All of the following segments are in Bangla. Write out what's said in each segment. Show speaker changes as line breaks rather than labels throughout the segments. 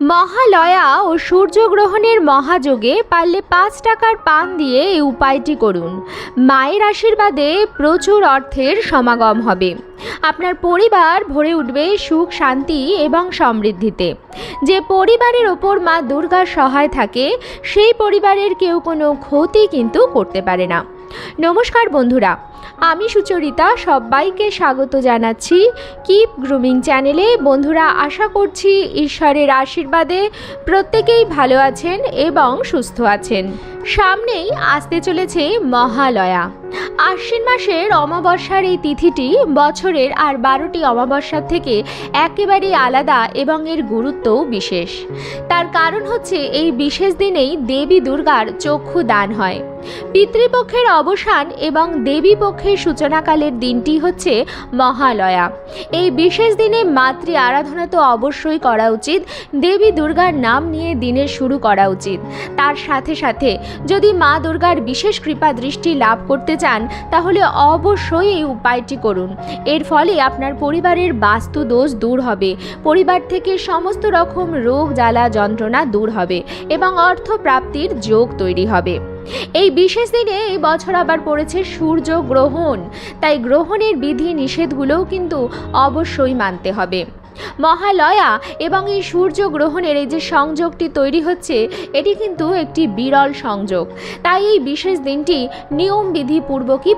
মহালয়া ও সূর্যগ্রহণের মহাযোগে পারলে পাঁচ টাকার পান দিয়ে এই উপায়টি করুন। মায়ের আশীর্বাদে প্রচুর অর্থের সমাগম হবে। আপনার পরিবার ভরে উঠবে সুখ, শান্তি এবং সমৃদ্ধিতে। যে পরিবারের ওপর মা দুর্গার সহায় থাকে, সেই পরিবারের কেউ কোনো ক্ষতি কিন্তু করতে পারে না। নমস্কার বন্ধুরা আমি সুচরিতা সবাইকে স্বাগত জানাচ্ছি কিপ গ্রুমিং চ্যানেলে। বন্ধুরা, আশা করছি ঈশ্বরের আশীর্বাদে প্রত্যেকেই ভালো আছেন এবং সুস্থ আছেন। সামনেই আসতে চলেছে মহালয়া। আশ্বিন মাসের অমাবস্যার এই তিথিটি বছরের আর বারোটি অমাবস্যার থেকে একেবারেই আলাদা এবং এর গুরুত্বও বিশেষ। তার কারণ হচ্ছে এই বিশেষ দিনেই দেবী দুর্গার চক্ষু দান হয়। পিতৃপক্ষের অবসান এবং দেবী পক্ষের সূচনাকালের দিনটি হচ্ছে মহালয়া। এই বিশেষ দিনে মাতৃ আরাধনা তো অবশ্যই করা উচিত, দেবী দুর্গার নাম নিয়ে দিনের শুরু করা উচিত। তার সাথে সাথে যদি মা দুর্গার বিশেষ কৃপা দৃষ্টি লাভ করতে চান, তাহলে অবশ্যই এই উপায়টি করুন। এর ফলে আপনার পরিবারের বাস্তু দোষ দূর হবে, পরিবার থেকে সমস্ত রকম রোগ জ্বালা যন্ত্রণা দূর হবে এবং অর্থ প্রাপ্তির যোগ তৈরি হবে। এই বিশেষ দিনে এই বছর আবার পড়েছে সূর্য গ্রহণ। তাই গ্রহণের বিধি নিষেধগুলোও কিন্তু অবশ্যই মানতে হবে। মহালয়া এবং এই সূর্য গ্রহণের এই যে সংযোগটি তৈরি হচ্ছে, এটি কিন্তু একটি বিরল সংযোগ। তাই এই বিশেষ দিনটি নিয়ম বিধি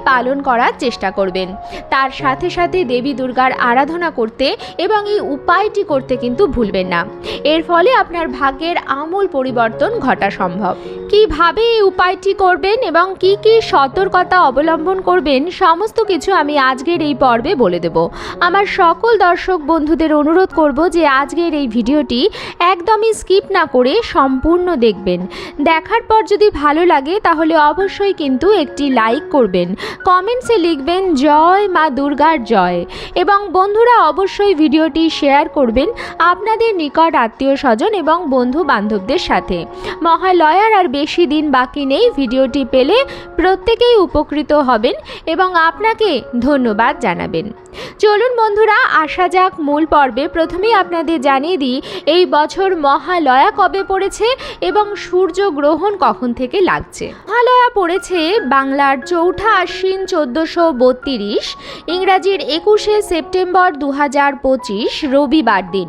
পালন করার চেষ্টা করবেন। তার সাথে সাথে দেবী দুর্গার আরাধনা করতে এবং এই উপায়টি করতে কিন্তু ভুলবেন না। এর ফলে আপনার ভাগ্যের আমূল পরিবর্তন ঘটা সম্ভব। কীভাবে এই উপায়টি করবেন এবং কি কি সতর্কতা অবলম্বন করবেন, সমস্ত কিছু আমি আজকের এই পর্বে বলে দেব। আমার সকল দর্শক বন্ধুদের অনুরোধ করব যে আজকের এই ভিডিওটি একদমই স্কিপ না করে সম্পূর্ণ দেখবেন। দেখার পর যদি ভালো লাগে তাহলে অবশ্যই কিন্তু একটি লাইক করবেন। কমেন্টসে লিখবেন, জয় মা দুর্গার জয়। এবং বন্ধুরা অবশ্যই ভিডিওটি শেয়ার করবেন আপনাদের নিকট আত্মীয় স্বজন এবং বন্ধু বান্ধবদের সাথে। মহালয়ার আর বেশি দিন বাকি নেই, ভিডিওটি পেলে প্রত্যেকেই উপকৃত হবেন এবং আপনাকে ধন্যবাদ জানাবেন। চলুন বন্ধুরা, আসা যাক মূল পর্বে। প্রথমেই আপনাদের জানিয়ে দিই, এই বছর মহালয়া কবে পড়েছে এবং সূর্য গ্রহণ কখন থেকে লাগছে? মহালয়া পড়েছে বাংলার চৌঠা আশ্বিন চোদ্দোশো বত্রিশ, ইংরাজির একুশে সেপ্টেম্বর দু হাজার পঁচিশ, রবিবার দিন।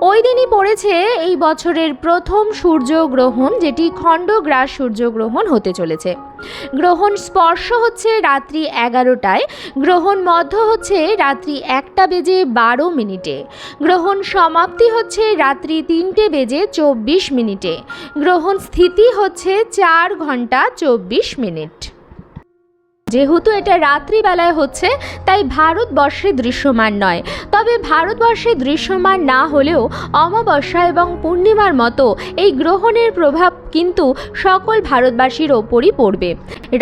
ওই দিনই পড়েছে এই বছরের প্রথম সূর্যগ্রহণ, যেটি খণ্ডগ্রাস সূর্যগ্রহণ হতে চলেছে। গ্রহণ স্পর্শ হচ্ছে রাত্রি এগারোটায়, গ্রহণ মধ্য হচ্ছে রাত্রি একটা বেজে বারো মিনিটে। গ্রহণ সমাপ্তি হচ্ছে রাত্রি তিনটে বেজে চব্বিশ মিনিটে। গ্রহণ স্থিতি হচ্ছে চার ঘণ্টা চব্বিশ মিনিট। যেহেতু এটা রাত্রিবেলায় হচ্ছে, তাই ভারতবর্ষে দৃশ্যমান নয়। তবে ভারতবর্ষে দৃশ্যমান না হলেও অমাবস্যা এবং পূর্ণিমার মতো এই গ্রহণের প্রভাব কিন্তু সকল ভারতবাসীর ওপরই পড়বে।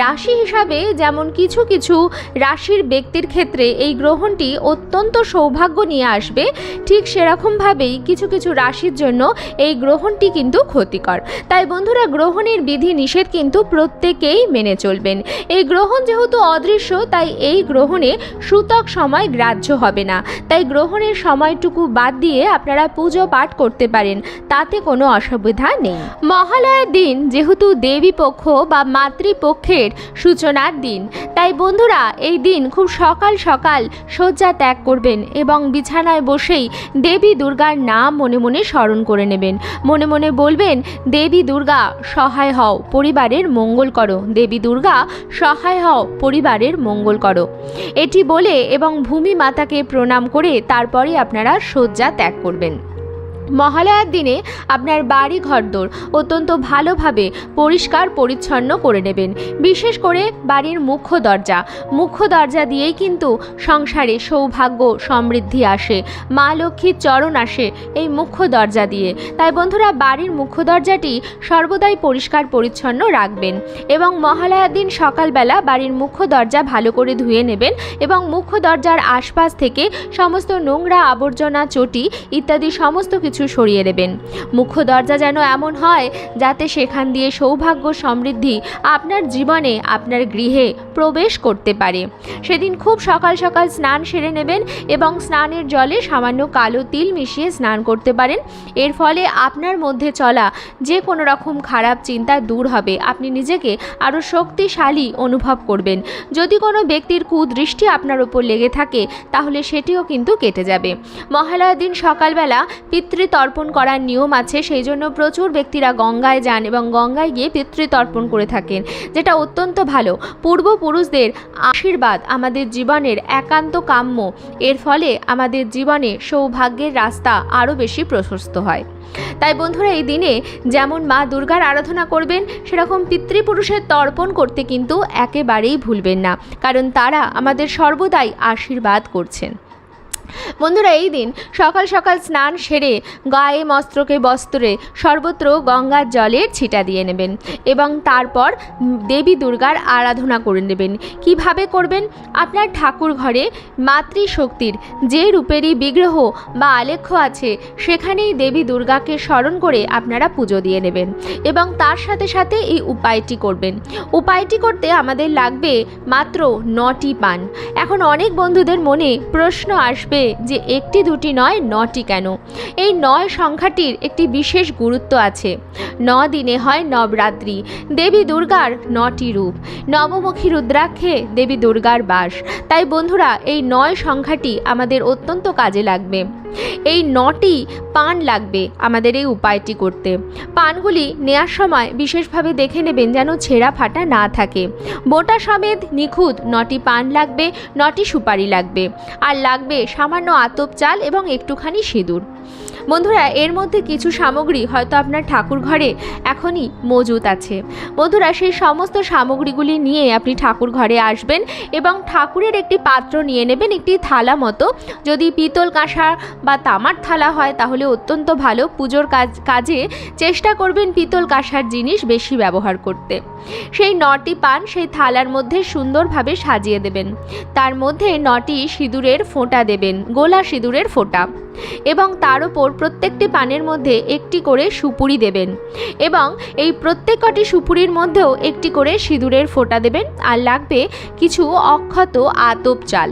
রাশি হিসাবে যেমন কিছু কিছু রাশির ব্যক্তির ক্ষেত্রে এই গ্রহণটি অত্যন্ত সৌভাগ্য নিয়ে আসবে, ঠিক সেরকমভাবেই কিছু কিছু রাশির জন্য এই গ্রহণটি কিন্তু ক্ষতিকর। তাই বন্ধুরা, গ্রহণের বিধি নিষেধ কিন্তু প্রত্যেকেই মেনে চলবেন। এই গ্রহণ যেহেতু অদৃশ্য, তাই এই গ্রহণে সূতক সময় গ্রাহ্য হবে না। তাই গ্রহণের সময়টুকু বাদ দিয়ে আপনারা পুজো পাঠ করতে পারেন, তাতে কোনো অসুবিধা নেই। মহালয়ার দিন যেহেতু দেবী পক্ষ বা মাতৃপক্ষের সূচনার দিন, তাই বন্ধুরা এই দিন খুব সকাল সকাল শয্যা ত্যাগ করবেন এবং বিছানায় বসেই দেবী দুর্গার নাম মনে মনে স্মরণ করে নেবেন। মনে মনে বলবেন, দেবী দুর্গা, সহায় হও, পরিবারের মঙ্গল করো। দেবী দুর্গা, সহায় হও পরিবারের মঙ্গল করো। এটি বলে এবং ভূমি মাতাকে প্রণাম করে তারপরে আপনারা শয্যা ত্যাগ করবেন। মহালয়ার দিনে আপনার বাড়ি ঘরদোর অত্যন্ত ভালোভাবে পরিষ্কার পরিচ্ছন্ন করে নেবেন। বিশেষ করে বাড়ির মুখ্য দরজা। মুখ্য দরজা দিয়েই কিন্তু সংসারে সৌভাগ্য সমৃদ্ধি আসে, মা লক্ষ্মীর চরণ আসে এই মুখ্য দরজা দিয়ে। তাই বন্ধুরা, বাড়ির মুখ্য দরজাটি সর্বদাই পরিষ্কার পরিচ্ছন্ন রাখবেন এবং মহালয়ার দিন সকালবেলা বাড়ির মুখ্য দরজা ভালো করে ধুয়ে নেবেন এবং মুখ্য দরজার আশপাশ থেকে সমস্ত নোংরা আবর্জনা, চটি ইত্যাদি সমস্ত কিছু কিছু সরিয়ে দেবেন। মুখ্য দরজা যেন এমন হয় যাতে সেখান দিয়ে সৌভাগ্য সমৃদ্ধি আপনার জীবনে, আপনার গৃহে প্রবেশ করতে পারে। সেদিন খুব সকাল সকাল স্নান সেরে নেবেন এবং স্নানের জলে সামান্য কালো তিল মিশিয়ে স্নান করতে পারেন। এর ফলে আপনার মধ্যে চলা যে কোনো রকম খারাপ চিন্তা দূর হবে। আপনি নিজেকে আরও শক্তিশালী অনুভব করবেন। যদি কোনো ব্যক্তির কুদৃষ্টি আপনার উপর লেগে থাকে, তাহলে সেটিও কিন্তু কেটে যাবে। মহালয়ার দিন সকালবেলা পিতৃতর্পণ করার নিয়ম আছে, সেই জন্য প্রচুর ব্যক্তিরা গঙ্গায় যান এবং গঙ্গায় গিয়ে পিতৃতর্পণ করে থাকেন, যেটা অত্যন্ত ভালো। পূর্বপুরুষদের আশীর্বাদ আমাদের জীবনের একান্ত কাম্য। এর ফলে আমাদের জীবনে সৌভাগ্যের রাস্তা আরও বেশি প্রশস্ত হয়। তাই বন্ধুরা, এই দিনে যেমন মা দুর্গার আরাধনা করবেন, সেরকম পিতৃপুরুষের তর্পণ করতে কিন্তু একেবারেই ভুলবেন না, কারণ তারা আমাদের সর্বদাই আশীর্বাদ করছেন। বন্ধুরা, এই দিন সকাল সকাল স্নান সেরে গায়ে মস্ত্রকে বস্ত্রে সর্বত্র গঙ্গার জলের ছিটা দিয়ে নেবেন এবং তারপর দেবী দুর্গার আরাধনা করে নেবেন। কীভাবে করবেন? আপনার ঠাকুর ঘরে মাতৃশক্তির যে রূপেরই বিগ্রহ বা আলেখ্য আছে, সেখানেই দেবী দুর্গাকে স্মরণ করে আপনারা পুজো দিয়ে নেবেন এবং তার সাথে সাথে এই উপায়টি করবেন। উপায়টি করতে আমাদের লাগবে মাত্র নটি পান। এখন অনেক বন্ধুদের মনে প্রশ্ন আসবে যে একটি দুটি নয়, নটি কেন? এই নয় সংখ্যাটির একটি বিশেষ গুরুত্ব আছে। ন দিনে হয় নবরাত্রি, দেবী দুর্গার নটি রূপ। নবমুখী রুদ্রাক্ষে দেবী দুর্গার বাস। তাই বন্ধুরা, এই নয় সংখ্যাটি আমাদের অত্যন্ত কাজে লাগবে। এই নটি পান লাগবে আমাদের এই উপায়টি করতে। পানগুলি নেয়ার সময় বিশেষভাবে দেখে নেবেন যেন ছেঁড়া ফাটা না থাকে। বোটা সমেত নিখুঁত নটি পান লাগবে, নটি সুপারি লাগবে। আর লাগবে সামান্য আতপ চাল এবং একটুখানি সিঁদুর। বন্ধুরা, এর মধ্যে কিছু সামগ্রী হয়তো আপনার ঠাকুর ঘরে এখনই মজুত আছে। বন্ধুরা, সেই সমস্ত সামগ্রীগুলি নিয়ে আপনি ঠাকুর ঘরে আসবেন এবং ঠাকুরের একটি পাত্র নিয়ে নেবেন, একটি থালা মতো। যদি পিতল কাঁসা বা তামার থালা হয়, তাহলে অত্যন্ত ভালো। পুজোর কাজ, কাজে চেষ্টা করবেন পিতল কাঁসার জিনিস বেশি ব্যবহার করতে। সেই নটি পান সেই থালার মধ্যে সুন্দরভাবে সাজিয়ে দেবেন। তার মধ্যে নটি সিঁদুরের ফোঁটা দেবেন, গোলা সিঁদুরের ফোঁটা। এবং তার ওপর প্রত্যেকটি পানের মধ্যে একটি করে সুপুরি দেবেন এবং এই প্রত্যেক কটি সুপুরির মধ্যেও একটি করে সিঁদুরের ফোঁটা দেবেন আর লাগবে কিছু অক্ষত আতপ চাল।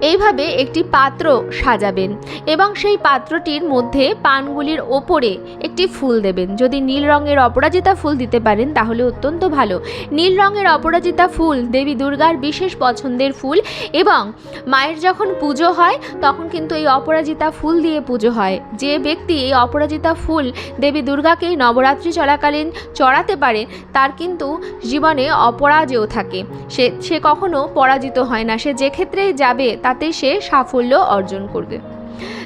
এইভাবে একটি পাত্র সাজাবেন এবং সেই পাত্রটির মধ্যে পানগুলির ওপরে একটি ফুল দেবেন। যদি নীল রঙের অপরাজিতা ফুল দিতে পারেন, তাহলে অত্যন্ত ভালো। নীল রঙের অপরাজিতা ফুল দেবী দুর্গার বিশেষ পছন্দের ফুল এবং মায়ের যখন পুজো হয়, তখন কিন্তু এই অপরাজিতা ফুল দিয়ে পুজো হয়। যে ব্যক্তি এই অপরাজিতা ফুল দেবী দুর্গাকে নবরাত্রি চলাকালীন চড়াতে পারে, তার কিন্তু জীবনে অপরাজেয় থাকে। সে সে কখনো পরাজিত হয় না। সে যে ক্ষেত্রেই যাবে তাতে সে সাফল্য অর্জন করবে।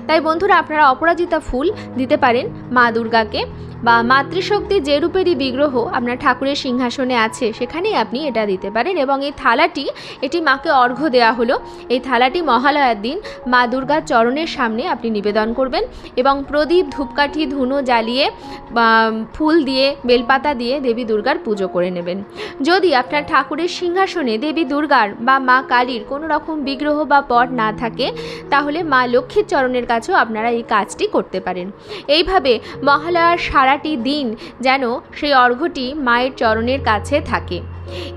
তাই বন্ধুরা আপনারা অপরাজিতা ফুল দিতে পারেন মা দুর্গাকে বা মাতৃশক্তি যে রূপেরই বিগ্রহ আপনার ঠাকুরের সিংহাসনে আছে, সেখানেই আপনি এটা দিতে পারেন। এবং এই থালাটি, এটি মাকে অর্ঘ্য দেওয়া হলো। এই থালাটি মহালয়ার দিন মা দুর্গার চরণের সামনে আপনি নিবেদন করবেন এবং প্রদীপ, ধূপকাঠি, ধুনো জ্বালিয়ে ফুল দিয়ে, বেলপাতা দিয়ে দেবী দুর্গার পুজো করে নেবেন। যদি আপনার ঠাকুরের সিংহাসনে দেবী দুর্গার বা মা কালীর কোনো রকম বিগ্রহ বা পট না থাকে, তাহলে মা লক্ষ্মীর চরণের কাছেও আপনারা এই কাজটি করতে পারেন। এইভাবে মহালয়ার সারাটি দিন যেন সেই অর্ঘ্যটি মায়ের চরণের কাছে থাকে।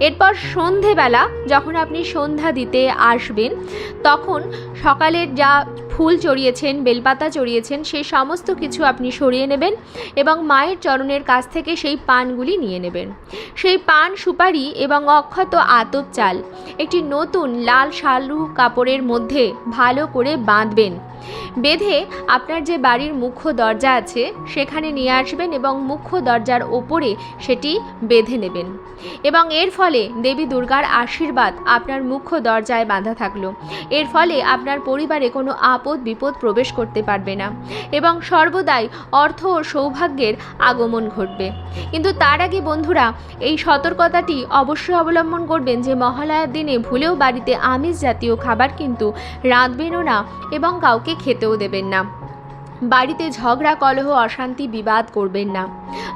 এরপর সন্ধেবেলা যখন আপনি সন্ধ্যা দিতে আসবেন, তখন সকালের যা ফুল চড়িয়েছেন, বেলপাতা চড়িয়েছেন, সেই সমস্ত কিছু আপনি সরিয়ে নেবেন এবং মায়ের চরণের কাছ থেকে সেই পানগুলি নিয়ে নেবেন। সেই পান সুপারি এবং অক্ষত আতপ চাল একটি নতুন লাল শালু কাপড়ের মধ্যে ভালো করে বাঁধবেন। বেঁধে আপনার যে বাড়ির মুখ্য দরজা আছে, সেখানে নিয়ে আসবেন এবং মুখ্য দরজার ওপরে সেটি বেঁধে নেবেন। এবং এর ফলে দেবী দুর্গার আশীর্বাদ আপনার মুখ্য দরজায় বাঁধা থাকল। এর ফলে আপনার পরিবারে কোনো আপদ বিপদ প্রবেশ করতে পারবে না এবং সর্বদাই অর্থ ও সৌভাগ্যের আগমন ঘটবে। কিন্তু তার আগে বন্ধুরা, এই সতর্কতাটি অবশ্যই অবলম্বন করবেন যে মহালয়ার দিনে ভুলেও বাড়িতে আমিষ জাতীয় খাবার কিন্তু রাঁধবেনও না এবং কাউকে খেতেও দেবেন না। বাড়িতে ঝগড়া, কলহ, অশান্তি, বিবাদ করবেন না।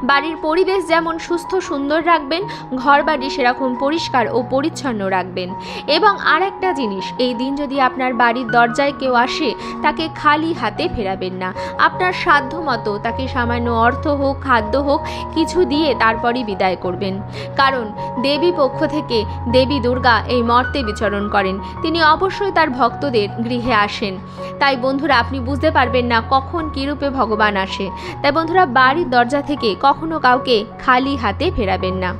বাড়ির পরিবেশ যেমন সুস্থ, সুন্দর রাখবেন ঘর বাড়ি সেরকম পরিষ্কার ও পরিচ্ছন্ন রাখবেন। এবং আর একটা জিনিস, এই দিন যদি আপনার বাড়ির দরজায় কেউ আসে, তাকে খালি হাতে ফেরাবেন না। আপনার সাধ্য মতো তাকে সামান্য অর্থ হোক, খাদ্য হোক, কিছু দিয়ে তারপরই বিদায় করবেন। কারণ দেবী পক্ষ থেকে দেবী দুর্গা এই মর্তে বিচরণ করেন। তিনি অবশ্যই তার ভক্তদের গৃহে আসেন। তাই বন্ধুরা, আপনি বুঝতে পারবেন না কখন কীরূপে ভগবান আসে? তাই বন্ধুরা, বাড়ির দরজা থেকে কখনো কাউকে খালি হাতে ফেরাবেন না।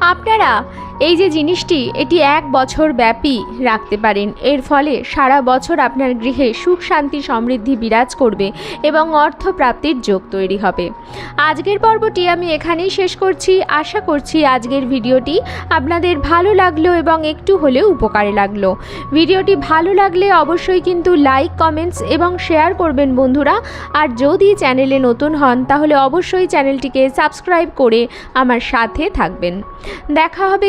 আপনারা এই যে জিনিসটি, এটি এক বছর ব্যাপী রাখতে পারেন। এর ফলে সারা বছর আপনার গৃহে সুখ, শান্তি, সমৃদ্ধি বিরাজ করবে এবং অর্থ প্রাপ্তির যোগ তৈরি হবে। আজকের পর্বটি আমি এখানেই শেষ করছি। আশা করছি আজকের ভিডিওটি আপনাদের ভালো লাগল এবং একটু হলেও উপকারে লাগল। ভিডিওটি ভালো লাগলে অবশ্যই কিন্তু লাইক, কমেন্টস এবং শেয়ার করবেন বন্ধুরা। আর যদি চ্যানেলে নতুন হন, তাহলে অবশ্যই চ্যানেলটিকে সাবস্ক্রাইব করে আমার সাথে থাকবেন। দেখা হবে